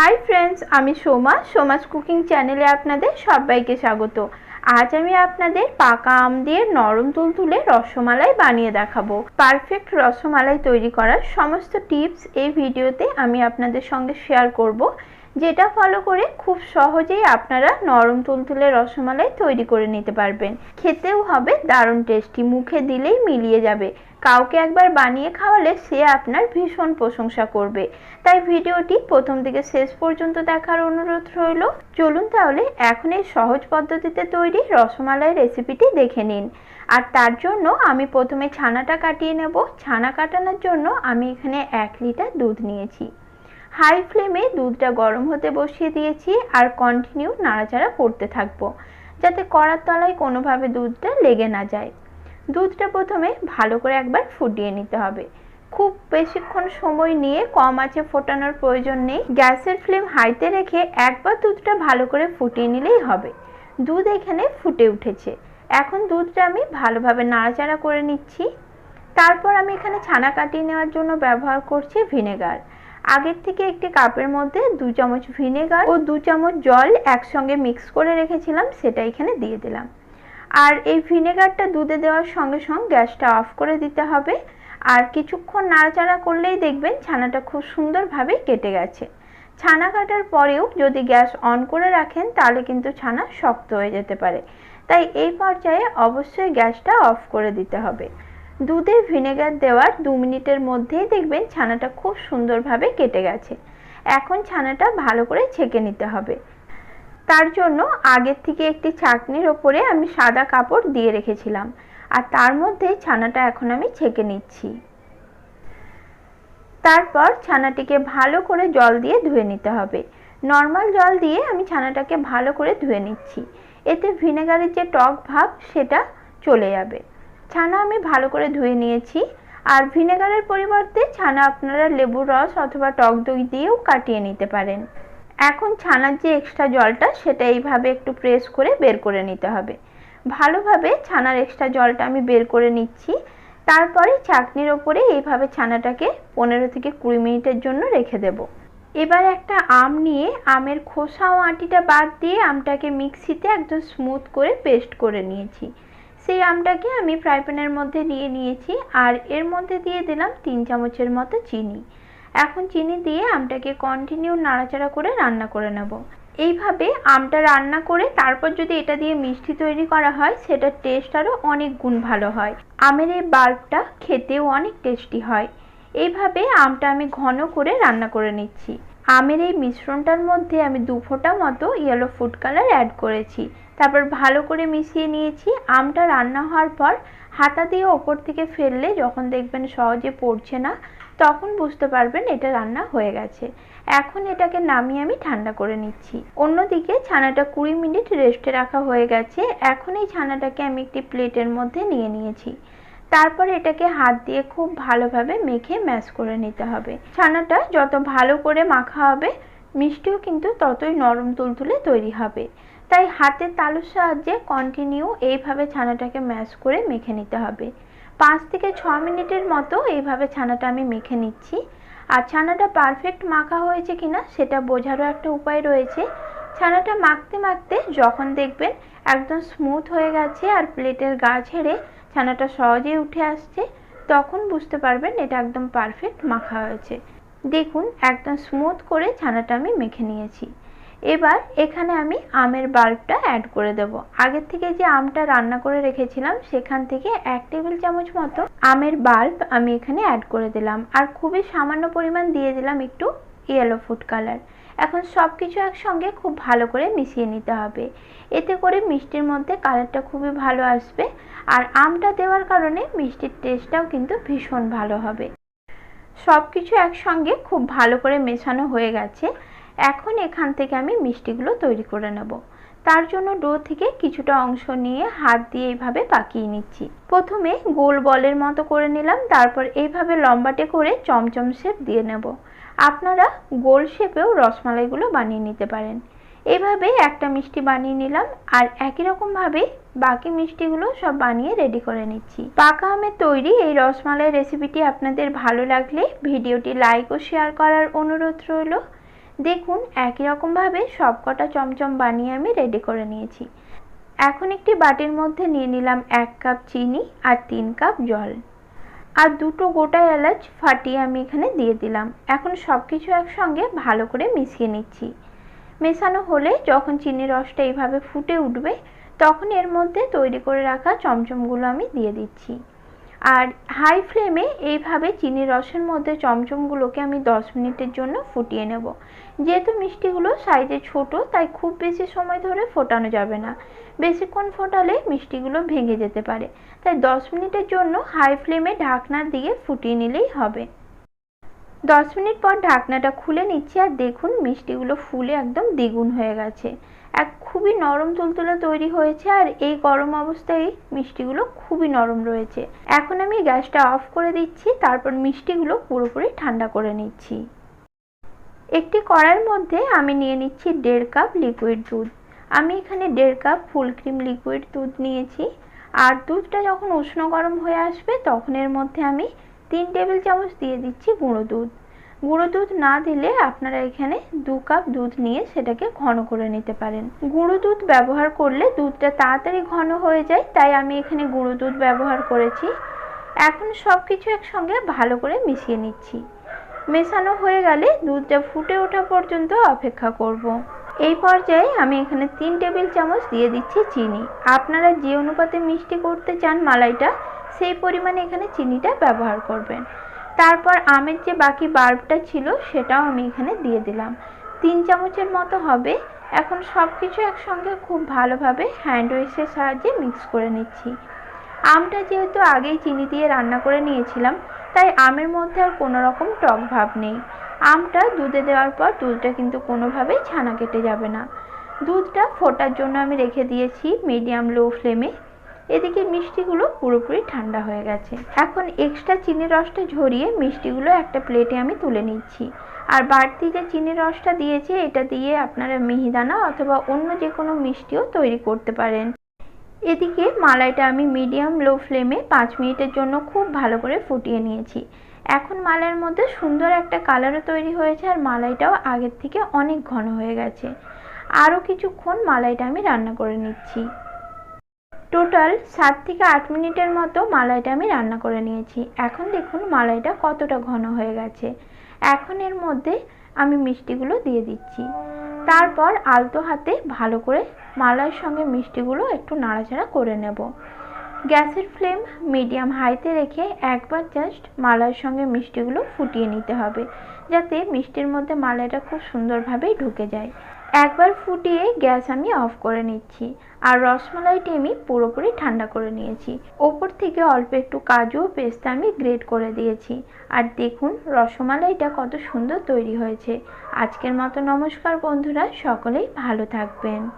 Hi friends আমি Soma, Soma's cooking চ্যানেলে আপনাদের সবাইকে স্বাগত। আজ আমি আপনাদের পাকা আম দিয়ে নরম তুলতুলে রসমালাই বানিয়ে দেখাবো। পারফেক্ট রসমালাই তৈরি করার সমস্ত টিপস এই ভিডিওতে আমি আপনাদের সঙ্গে শেয়ার করব, যেটা ফলো করে খুব সহজেই আপনারা নরম তুলতুলে রসমালাই তৈরি করে নিতে পারবেন। খেতেও হবে দারুণ টেস্টি মুখে দিলেই মিলিয়ে যাবে। কাউকে একবার বানিয়ে খাওয়ালে সে আপনার ভীষণ প্রশংসা করবে। তাই ভিডিওটি প্রথম থেকে শেষ পর্যন্ত দেখার অনুরোধ রইল। চলুন তাহলে এখন এই সহজ পদ্ধতিতে তৈরি রসমালাই রেসিপিটি দেখে নিন। আর তার জন্য আমি প্রথমে ছানাটা কাটিয়ে নেব। ছানা কাটানোর জন্য আমি এখানে এক লিটার দুধ নিয়েছি। হাই ফ্লেমে দুধটা গরম হতে বসিয়ে দিয়েছি আর কন্টিনিউ নাড়াচাড়া করতে থাকব। যাতে কড়ার তলায় কোনোভাবে দুধটা লেগে না যায়। দুধটা প্রথমে ভালো করে একবার ফুটিয়ে নিতে হবে। খুব বেশিক্ষণ সময় নিয়ে কম আঁচে ফোটানোর প্রয়োজন নেই। গ্যাসের ফ্লেম হাইতে রেখে একবার দুধটা ভালো করে ফুটিয়ে নিলেই হবে। দুধ এখানে ফুটে উঠেছে। এখন দুধটা আমি ভালোভাবে নাড়াচাড়া করে নিচ্ছি। তারপর আমি এখানে ছানা কাটিয়ে নেওয়ার জন্য ব্যবহার করছি ভিনেগার। আগের থেকে একটি কাপের মধ্যে দু চামচ ভিনেগার ও দু চামচ জল একসঙ্গে মিক্স করে রেখেছিলাম, সেটা এখানে দিয়ে দিলাম। আর এই ভিনেগারটা দুধে দেওয়ার সঙ্গে সঙ্গে গ্যাসটা অফ করে দিতে হবে। আর কিছুক্ষণ নাড়াচাড়া করলেই দেখবেন ছানাটা খুব সুন্দরভাবে কেটে গেছে। ছানা কাটার পরেও যদি গ্যাস অন করে রাখেন, তাহলে কিন্তু ছানা শক্ত হয়ে যেতে পারে। তাই এই পর্যায়ে অবশ্যই গ্যাসটা অফ করে দিতে হবে। দুধে ভিনেগার দেওয়ার দু মিনিটের মধ্যেই দেখবেন ছানাটা খুব সুন্দরভাবে কেটে গেছে। এখন ছানাটা ভালো করে ছেঁকে নিতে হবে। তার জন্য আগের থেকে একটি ছাকনির ওপরে আমি সাদা কাপড় দিয়ে রেখেছিলাম। আর তার মধ্যে ছানাটা এখন আমি ছেঁকে নিচ্ছি। তারপর ছানাটিকে ভালো করে জল দিয়ে ধুয়ে নিতে হবে। নর্মাল জল দিয়ে আমি ছানাটাকে ভালো করে ধুয়ে নিচ্ছি। এতে ভিনেগারের যে টক ভাব, সেটা চলে যাবে। ছানা আমি ভালো করে ধুয়ে নিয়েছি। আর ভিনেগারের পরিবর্তে ছানা আপনারা লেবুর রস অথবা টক দই দিয়েও কাটিয়ে নিতে পারেন। এখন ছানার যে এক্সট্রা জলটা সেটা এইভাবে একটু প্রেস করে বের করে নিতে হবে। ভালোভাবে ছানার এক্সট্রা জলটা আমি বের করে নিচ্ছি। তারপরে চাকনির ওপরে এইভাবে ছানাটাকে পনেরো থেকে কুড়ি মিনিটের জন্য রেখে দেব। এবার একটা আম নিয়ে, আমের খোসা ও আটিটা বাদ দিয়ে আমটাকে মিক্সিতে একদম স্মুথ করে পেস্ট করে নিয়েছি। সেই আমটাকে আমি ফ্রাই প্যানের মধ্যে নিয়ে নিয়েছি আর এর মধ্যে দিয়ে দিলাম তিন চামচের মতো চিনি। এখন চিনি দিয়ে আমটাকে কন্টিনিউ নাড়াচাড়া করে রান্না করে নেব। এইভাবে আমটা রান্না করে তারপর যদি এটা দিয়ে মিষ্টি তৈরি করা হয়, সেটার টেস্ট আরও অনেক গুণ ভালো হয়। আমের এই বাল্বটা খেতেও অনেক টেস্টি হয়। এইভাবে আমটা আমি ঘন করে রান্না করে নিচ্ছি। আমের এই মিশ্রণটার মধ্যে আমি দু ফোঁটা মতো ইয়েলো ফুড কালার অ্যাড করেছি। তারপর ভালো করে মিশিয়ে নিয়েছি। আমটা রান্না হওয়ার পর হাতা দিয়ে ওপর থেকে ফেললে যখন দেখবেন সহজে পড়ছে না তখন বুঝতে পারবেন এটা রান্না হয়ে গেছে। এখন এটাকে নামিয়ে আমি ঠান্ডা করে নিচ্ছি। অন্যদিকে ছানাটা কুড়ি মিনিট রেস্টে রাখা হয়ে গেছে। এখন এই ছানাটাকে আমি একটি প্লেটের মধ্যে নিয়ে নিয়েছি। তারপর এটাকে হাত দিয়ে খুব ভালোভাবে মেখে ম্যাশ করে নিতে হবে। ছানাটা যত ভালো করে মাখা হবে, মিষ্টিও কিন্তু ততই নরম তুলতুলে তৈরি হবে। তাই হাতের তালুর সাহায্যে কন্টিনিউ এইভাবে ছানাটাকে ম্যাশ করে মেখে নিতে হবে। পাঁচ থেকে ছ মিনিটের মতো এইভাবে ছানাটা আমি মেখে নিচ্ছি। আর ছানাটা পারফেক্ট মাখা হয়েছে কিনা সেটা বোঝারও একটা উপায় রয়েছে। ছানাটা মাখতে মাখতে যখন দেখবেন একদম স্মুথ হয়ে গেছে আর প্লেটের গা ছেড়ে ছানাটা সহজেই উঠে আসছে, তখন বুঝতে পারবেন এটা একদম পারফেক্ট মাখা হয়েছে। দেখুন, একদম স্মুথ করে ছানাটা আমি মেখে নিয়েছি। এবার এখানে আমি আমের বাল্বটা অ্যাড করে দেব। আগের থেকে যে আমটা রান্না করে রেখেছিলাম, সেখান থেকে এক টেবিল চামচ মতো আমের বাল্ব আমি এখানে অ্যাড করে দিলাম। আর খুবই সামান্য পরিমাণ দিয়ে দিলাম একটু ইয়েলো ফুড কালার এখন সব কিছু একসঙ্গে খুব ভালো করে মিশিয়ে নিতে হবে। এতে করে মিষ্টির মধ্যে কালারটা খুবই ভালো আসবে। আর আমটা দেওয়ার কারণে মিষ্টির টেস্টটাও কিন্তু ভীষণ ভালো হবে। সব কিছু একসঙ্গে খুব ভালো করে মেশানো হয়ে গেছে। এখন এখান থেকে আমি মিষ্টিগুলো তৈরি করে নেব। তার জন্য ডো থেকে কিছুটা অংশ নিয়ে হাত দিয়ে এইভাবে পাকিয়ে নিচ্ছি। প্রথমে গোল বলের মতো করে নিলাম, তারপর এইভাবে লম্বাটে করে চমচম শেপ দিয়ে নেব। আপনারা গোল শেপেও রসমালাইগুলো বানিয়ে নিতে পারেন। এভাবে একটা মিষ্টি বানিয়ে নিলাম আর একই রকমভাবে বাকি মিষ্টিগুলো সব বানিয়ে রেডি করে নিচ্ছি। পাকা আমের তৈরি এই রসমালাই রেসিপিটি আপনাদের ভালো লাগলে ভিডিওটি লাইক ও শেয়ার করার অনুরোধ রইল। দেখুন, একই রকমভাবে সবকটা চমচম বানিয়ে আমি রেডি করে নিয়েছি। এখন একটি বাটির মধ্যে নিয়ে নিলাম এক কাপ চিনি আর তিন কাপ জল। আর দুটো গোটা এলাচ ফাটিয়ে আমি এখানে দিয়ে দিলাম। এখন সব কিছু একসঙ্গে ভালো করে মিশিয়ে নিচ্ছি। মেশানো হলে যখন চিনির রসটা এইভাবে ফুটে উঠবে, তখন এর মধ্যে তৈরি করে রাখা চমচমগুলো আমি দিয়ে দিচ্ছি। আর হাই ফ্লেমে এইভাবে চিনির রসের মধ্যে চমচমগুলোকে আমি 10 মিনিটের জন্য ফুটিয়ে নেব। যেহেতু মিষ্টিগুলো সাইজে ছোট, তাই খুব বেশি সময় ধরে ফোটানো যাবে না। বেশিক্ষণ ফোটালে মিষ্টিগুলো ভেঙে যেতে পারে। তাই 10 মিনিটের জন্য হাই ফ্লেমে ঢাকনা দিয়ে ফুটিয়ে নিলেই হবে। 10 মিনিট পর ঢাকনাটা খুলে নিচ্ছি আর দেখুন মিষ্টিগুলো ফুলে একদম দ্বিগুণ হয়ে গেছে। এক খুবই নরম তুলতুলে তৈরি হয়েছে আর এই গরম অবস্থায় মিষ্টিগুলো খুবই নরম রয়েছে। এখন আমি গ্যাসটা অফ করে দিচ্ছি, তারপর মিষ্টিগুলো পুরোপুরি ঠান্ডা করে নিচ্ছি। একটি কড়াইয়ের মধ্যে আমি নিয়ে নিচ্ছি দেড় কাপ লিকুইড দুধ। আমি এখানে দেড় কাপ ফুল ক্রিম লিকুইড দুধ নিয়েছি। আর দুধটা যখন উষ্ণ গরম হয়ে আসবে, তখন এর মধ্যে আমি তিন টেবিল চামচ দিয়ে দিচ্ছি গুঁড়ো দুধ। গুঁড়ো দুধ না দিলে আপনারা এখানে দু কাপ দুধ নিয়ে সেটাকে ঘন করে নিতে পারেন। গুঁড়ো দুধ ব্যবহার করলে দুধটা তাড়াতাড়ি ঘন হয়ে যায়, তাই আমি এখানে গুঁড়ো দুধ ব্যবহার করেছি। এখন সব কিছু একসঙ্গে ভালো করে মিশিয়ে নিচ্ছি। মেশানো হয়ে গেলে দুধটা ফুটে ওঠা পর্যন্ত অপেক্ষা করব। এই পর্যায়ে আমি এখানে তিন টেবিল চামচ দিয়ে দিচ্ছি চিনি। আপনারা যে অনুপাতে মিষ্টি করতে চান মালাইটা, সেই পরিমাণে এখানে চিনিটা ব্যবহার করবেন। তারপর আমের যে বাকি বাল্বটা ছিল, সেটাও আমি এখানে দিয়ে দিলাম। তিন চামচের মতো হবে। এখন সব কিছু একসঙ্গে খুব ভালোভাবে হ্যান্ড ওয়েসের সাহায্যে মিক্স করে নিচ্ছি। আমটা যেহেতু আগেই চিনি দিয়ে রান্না করে নিয়েছিলাম, তাই আমের মধ্যে আর কোনো রকম টক ভাব নেই। আমটা দুধে দেওয়ার পর দুধটা কিন্তু কোনোভাবেই ছানা কেটে যাবে না। দুধটা ফোটার জন্য আমি রেখে দিয়েছি মিডিয়াম লো ফ্লেমে এদিকে মিষ্টিগুলো পুরোপুরি ঠান্ডা হয়ে গেছে। এখন এক্সট্রা চিনির রসটা ঝরিয়ে মিষ্টিগুলো একটা প্লেটে আমি তুলে নিচ্ছি। আর বাড়তি যে চিনির রসটা দিয়েছি, এটা দিয়ে আপনারা মিহিদানা অথবা অন্য যে কোনো মিষ্টিও তৈরি করতে পারেন। এদিকে মালাইটা আমি মিডিয়াম লো ফ্লেমে পাঁচ মিনিটের জন্য খুব ভালো করে ফুটিয়ে নিয়েছি। এখন মালাইয়ের মধ্যে সুন্দর একটা কালারও তৈরি হয়েছে আর মালাইটাও আগের থেকে অনেক ঘন হয়ে গেছে। আরও কিছুক্ষণ মালাইটা আমি রান্না করে নিচ্ছি। টোটাল সাত থেকে আট মিনিটের মতো মালাইটা আমি রান্না করে নিয়েছি। এখন দেখুন মালাইটা কতটা ঘন হয়ে গেছে। এখন এর মধ্যে আমি মিষ্টিগুলো দিয়ে দিচ্ছি। তারপর আলতো হাতে ভালো করে মালাইয়ের সঙ্গে মিষ্টিগুলো একটু নাড়াচাড়া করে নেব। গ্যাসের ফ্লেম মিডিয়াম হাইতে রেখে একবার জাস্ট মালাইয়ের সঙ্গে মিষ্টিগুলো ফুটিয়ে নিতে হবে, যাতে মিষ্টির মধ্যে মালাইটা খুব সুন্দরভাবেই ঢুকে যায়। একবার ফুটিয়ে গ্যাস আমি অফ করে নিচ্ছি আর রসমালাইটি আমি পুরোপুরি ঠান্ডা করে নিয়েছি। ওপর থেকে অল্প একটু কাজু পেস্ট পেস্তা আমি গ্রেট করে দিয়েছি। আর দেখুন, রসমালাইটা কত সুন্দর তৈরি হয়েছে। আজকের মতো নমস্কার বন্ধুরা, সকলেই ভালো থাকবেন।